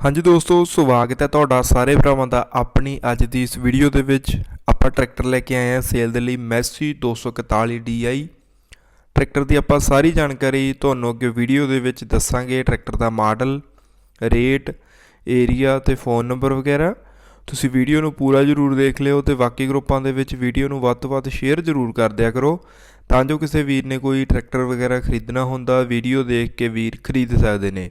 ਹਾਂਜੀ ਦੋਸਤੋ, ਸਵਾਗਤ ਹੈ ਤੁਹਾਡਾ ਸਾਰੇ ਭਰਾਵਾਂ ਦਾ ਆਪਣੀ ਅੱਜ ਦੀ ਇਸ ਵੀਡੀਓ ਦੇ ਵਿੱਚ। ਆਪਾਂ ਟਰੈਕਟਰ ਲੈ ਕੇ ਆਏ ਹਾਂ ਸੇਲ ਦੇ ਲਈ ਮੈਸੀ 241 DI ਟਰੈਕਟਰ ਦੀ ਆਪਾਂ ਸਾਰੀ ਜਾਣਕਾਰੀ ਤੁਹਾਨੂੰ ਅੱਗੇ ਵੀਡੀਓ ਦੇ ਵਿੱਚ ਦੱਸਾਂਗੇ। ਟਰੈਕਟਰ ਦਾ ਮਾਡਲ, ਰੇਟ ਏਰੀਆ ਤੇ ਫੋਨ ਨੰਬਰ ਵਗੈਰਾ। ਤੁਸੀਂ ਵੀਡੀਓ ਨੂੰ ਪੂਰਾ ਜ਼ਰੂਰ ਦੇਖ ਲਿਓ ਤੇ ਬਾਕੀ ਗਰੁੱਪਾਂ ਦੇ ਵਿੱਚ ਵੀਡੀਓ ਨੂੰ ਵੱਧ ਤੋਂ ਵੱਧ ਸ਼ੇਅਰ ਜ਼ਰੂਰ ਕਰ ਦਿਆ ਕਰੋ। ਤਾਂ ਜੋ ਕਿਸੇ ਵੀਰ ਨੇ ਕੋਈ ਟਰੈਕਟਰ ਵਗੈਰਾ ਖਰੀਦਣਾ ਹੁੰਦਾ ਵੀਡੀਓ ਦੇਖ ਕੇ ਵੀਰ ਖਰੀਦ ਸਕਦੇ ਨੇ।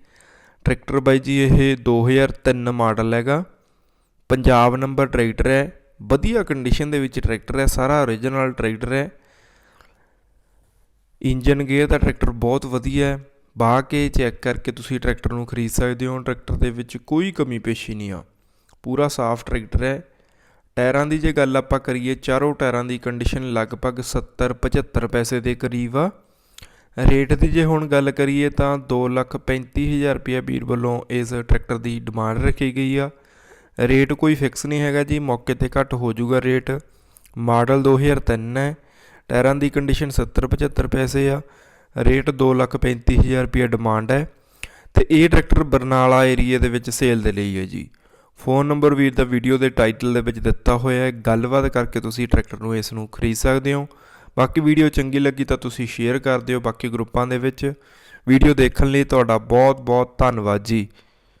ਟਰੈਕਟਰ ਬਾਈ ਜੀ, ਇਹ 2003 ਮਾਡਲ ਹੈਗਾ। ਪੰਜਾਬ ਨੰਬਰ ਟਰੈਕਟਰ ਹੈ। ਵਧੀਆ ਕੰਡੀਸ਼ਨ ਦੇ ਵਿੱਚ ਟਰੈਕਟਰ ਹੈ। ਸਾਰਾ ਓਰੀਜਨਲ ਟਰੈਕਟਰ ਹੈ। ਇੰਜਨ ਗੇਅਰ ਦਾ ਟਰੈਕਟਰ ਬਹੁਤ ਵਧੀਆ ਹੈ। ਬਾਹ ਕੇ ਚੈੱਕ ਕਰਕੇ ਤੁਸੀਂ ਟਰੈਕਟਰ ਨੂੰ ਖਰੀਦ ਸਕਦੇ ਹੋ। ਟਰੈਕਟਰ ਦੇ ਵਿੱਚ ਕੋਈ ਕਮੀ ਪੇਸ਼ੀ ਨਹੀਂ ਆ। ਪੂਰਾ ਸਾਫ਼ ਟਰੈਕਟਰ ਹੈ। ਟਾਇਰਾਂ ਦੀ ਜੇ ਗੱਲ ਆਪਾਂ ਕਰੀਏ, ਚਾਰੋਂ ਟਾਇਰਾਂ ਦੀ ਕੰਡੀਸ਼ਨ ਲਗਭਗ 70 75 ਪੈਸੇ ਦੇ ਕਰੀਬ ਆ। ਰੇਟ ਦੀ ਜੇ ਹੁਣ ਗੱਲ ਕਰੀਏ ਤਾਂ 235000 ਰੁਪਏ ਵੀਰ ਵੱਲੋਂ ਇਸ ਟਰੈਕਟਰ ਦੀ ਡਿਮਾਂਡ ਰੱਖੀ ਗਈ ਆ। ਰੇਟ ਕੋਈ ਫਿਕਸ ਨਹੀਂ ਹੈਗਾ ਜੀ, ਮੌਕੇ ਤੇ ਘੱਟ ਹੋ ਜਾਊਗਾ ਰੇਟ। ਮਾਡਲ 2003 ਹੈ, ਟਾਇਰਾਂ ਦੀ ਕੰਡੀਸ਼ਨ 70 75 ਪੈਸੇ ਆ। ਰੇਟ 235000 ਰੁਪਏ ਡਿਮਾਂਡ ਹੈ। ਤੇ ਇਹ ਟਰੈਕਟਰ ਬਰਨਾਲਾ ਏਰੀਆ ਦੇ ਵਿੱਚ ਸੇਲ ਦੇ ਲਈ ਹੈ ਜੀ। ਫੋਨ ਨੰਬਰ ਵੀਰ ਦਾ ਵੀਡੀਓ ਦੇ ਟਾਈਟਲ ਦੇ ਵਿੱਚ ਦਿੱਤਾ ਹੋਇਆ ਹੈ। ਗੱਲਬਾਤ ਕਰਕੇ ਤੁਸੀਂ ਟਰੈਕਟਰ ਨੂੰ ਇਸ ਨੂੰ ਖਰੀਦ ਸਕਦੇ ਹੋ। ਬਾਕੀ ਵੀਡੀਓ ਚੰਗੀ ਲੱਗੀ ਤਾਂ ਤੁਸੀਂ ਸ਼ੇਅਰ ਕਰ ਦਿਓ ਬਾਕੀ ਗਰੁੱਪਾਂ ਦੇ ਵਿੱਚ। ਵੀਡੀਓ ਦੇਖਣ ਲਈ ਤੁਹਾਡਾ ਬਹੁਤ ਬਹੁਤ ਧੰਨਵਾਦ ਜੀ।